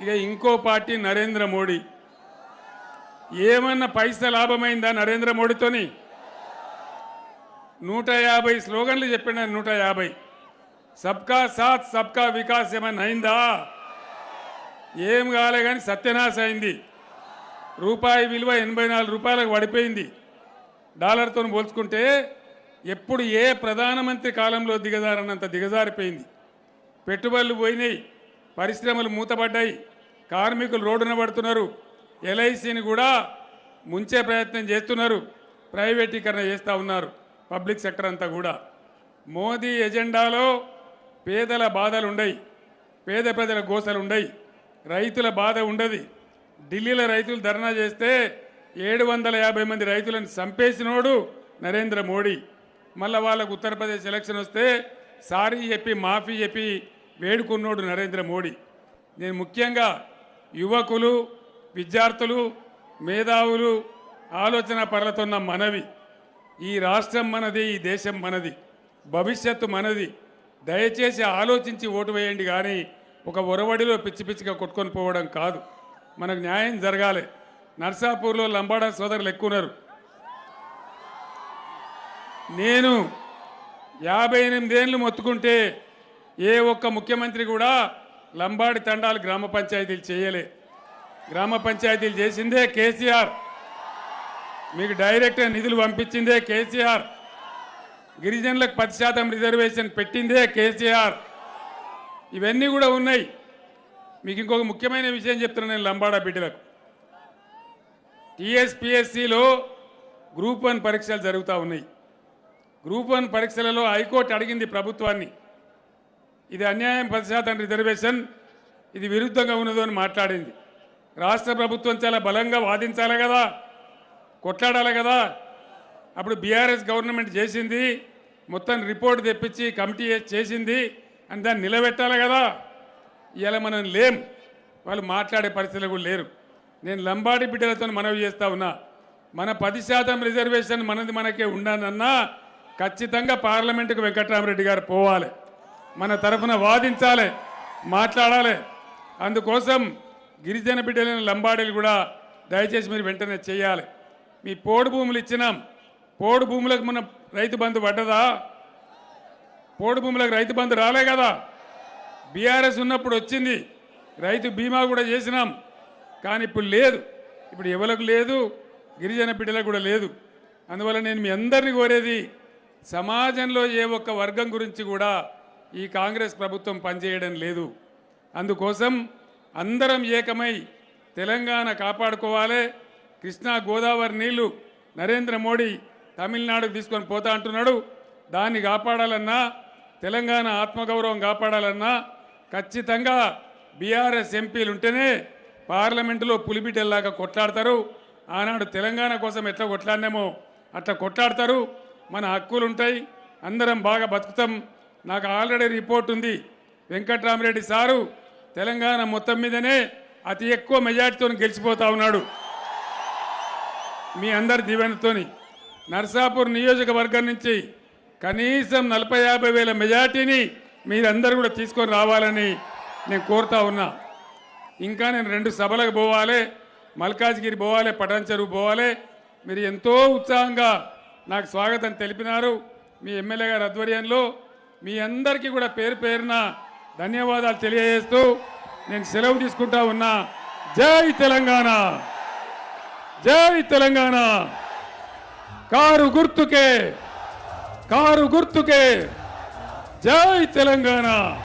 ఇక ఇంకో పార్టీ నరేంద్ర మోడీ. ఏమన్నా పైసా లాభమైందా నరేంద్ర మోడీతోని? నూట యాభై స్లోగన్లు చెప్పిన నూట యాభై. సబ్కా సాత్ సబ్కా వికాస్ ఏమన్నా అయిందా? ఏం కాలే కానీ సత్యనాశ అయింది. రూపాయి విలువ ఎనభై నాలుగు రూపాయలకు పడిపోయింది. డాలర్తో పోల్చుకుంటే ఎప్పుడు ఏ ప్రధానమంత్రి కాలంలో దిగజారన్నంత దిగజారిపోయింది. పెట్టుబడులు పోయినాయి పరిశ్రమలు మూతపడ్డాయి. కార్మికులు రోడ్డున పడుతున్నారు. ఎల్ఐసిని కూడా ముంచే ప్రయత్నం చేస్తున్నారు. ప్రైవేటీకరణ చేస్తూ ఉన్నారు పబ్లిక్ సెక్టర్ అంతా కూడా. మోదీ ఎజెండాలో పేదల బాధలు ఉండయి పేద ప్రజల గోసలు ఉండయి రైతుల బాధ ఉండదు. ఢిల్లీలో రైతులు ధర్నా చేస్తే ఏడు వందల యాభై మంది రైతులను చంపేసినోడు నరేంద్ర మోడీ. మళ్ళీ వాళ్ళకు ఉత్తరప్రదేశ్ ఎలక్షన్ వస్తే సారీ చెప్పి మాఫీ చెప్పి వేడుకున్నోడు నరేంద్ర మోడీ. నేను ముఖ్యంగా యువకులు విద్యార్థులు మేధావులు ఆలోచన పరలతున్న మనవి. ఈ రాష్ట్రం మనది ఈ దేశం మనది. భవిష్యత్తు మనది. దయచేసి ఆలోచించి ఓటు వేయండి కానీ ఒక ఒరవడిలో పిచ్చి పిచ్చిగా కొట్టుకొని పోవడం కాదు. మనకు న్యాయం జరగాలి. నర్సాపూర్లో లంబాడా సోదరులు ఎక్కువన్నారు. నేను యాభై ఎనిమిదేళ్ళు మొత్తుకుంటే ఏ ఒక్క ముఖ్యమంత్రి కూడా లంబాడి తండాలు గ్రామ పంచాయతీలు చేయలే. గ్రామ పంచాయతీలు చేసిందే కేసీఆర్. మీకు డైరెక్ట్ నిధులు పంపించిందే కేసీఆర్. గిరిజనులకు పది శాతం రిజర్వేషన్ పెట్టిందే కేసీఆర్. ఇవన్నీ కూడా ఉన్నాయి. మీకు ఇంకొక ముఖ్యమైన విషయం చెప్తున్నాను నేను లంబాడా బిడ్డలకు. టీఎస్పిఎస్సిలో గ్రూప్ వన్ పరీక్షలు జరుగుతూ ఉన్నాయి. గ్రూప్ వన్ పరీక్షలలో హైకోర్టు అడిగింది ప్రభుత్వాన్ని. ఇది అన్యాయం పది శాతం రిజర్వేషన్. ఇది విరుద్ధంగా ఉన్నదో అని మాట్లాడింది. రాష్ట్ర ప్రభుత్వం చాలా బలంగా వాదించాలి కదా కొట్లాడాలి కదా. అప్పుడు బీఆర్ఎస్ గవర్నమెంట్ చేసింది మొత్తం రిపోర్ట్ తెప్పించి కమిటీ చేసింది అని దాన్ని నిలబెట్టాలి కదా. ఇలా మనం లేం వాళ్ళు మాట్లాడే పరిస్థితులు కూడా లేరు. నేను లంబాడి బిడ్డలతో మనవి చేస్తా ఉన్నా మన పది శాతం రిజర్వేషన్ మనది మనకే ఉండాలన్నా ఖచ్చితంగా పార్లమెంటుకు వెంకట్రామరెడ్డి గారు పోవాలి. మన తరఫున వాదించాలి మాట్లాడాలి. అందుకోసం గిరిజన బిడ్డలైన లంబాడీలు కూడా దయచేసి మీరు వెంటనే చేయాలి. మీ పోడు భూములు ఇచ్చినాం. పోడు భూములకు మన రైతు బంధు పడ్డదా? పోడు భూములకు రైతు బంధు రాలే కదా? బీఆర్ఎస్ ఉన్నప్పుడు వచ్చింది. రైతు బీమా కూడా చేసినాం. కానీ ఇప్పుడు లేదు. ఇప్పుడు ఎవరికి లేదు? గిరిజన బిడ్డలకు కూడా లేదు. అందువల్ల నేను మీ అందరినీ కోరేది సమాజంలో ఏ ఒక్క వర్గం గురించి కూడా ఈ కాంగ్రెస్ ప్రభుత్వం పనిచేయడం లేదు. అందుకోసం అందరం ఏకమై తెలంగాణ కాపాడుకోవాలి. కృష్ణా గోదావరి నీళ్ళు నరేంద్ర మోడీ తమిళనాడుకు తీసుకొని పోతా అంటున్నాడు. దాన్ని కాపాడాలన్నా తెలంగాణ ఆత్మగౌరవం కాపాడాలన్నా ఖచ్చితంగా బీఆర్ఎస్ ఎంపీలు ఉంటేనే పార్లమెంటులో పులిబిడ్డల్లాగా కొట్లాడతారు. ఆనాడు తెలంగాణ కోసం ఎట్లా కొట్లాడినామో అట్లా కొట్లాడతారు. మన హక్కులు ఉంటాయి అందరం బాగా బతుకుతాం. నాకు ఆల్రెడీ రిపోర్ట్ ఉంది. వెంకట్రామరెడ్డి సారు తెలంగాణ మొత్తం మీదనే అతి ఎక్కువ మెజార్టీతో గెలిచిపోతా ఉన్నాడు. మీ అందరి దీవెనతోని. నర్సాపూర్ నియోజకవర్గం నుంచి కనీసం నలభై యాభై వేల మెజార్టీని మీరందరూ కూడా తీసుకొని రావాలని నేను కోరుతా ఉన్నా. ఇంకా నేను రెండు సభలకు పోవాలి మల్కాజ్గిరి పోవాలి పటాన్ చెరువు పోవాలి. మీరు ఎంతో ఉత్సాహంగా నాకు స్వాగతం తెలిపినారు. మీ ఎమ్మెల్యే గారి ఆధ్వర్యంలో మీ అందరికీ కూడా పేరు పేరున ధన్యవాదాలు తెలియజేస్తూ నేను సెలవు తీసుకుంటా ఉన్నా. జై తెలంగాణ! జై తెలంగాణ! కారు గుర్తుకే! కారు గుర్తుకే! జై తెలంగాణ!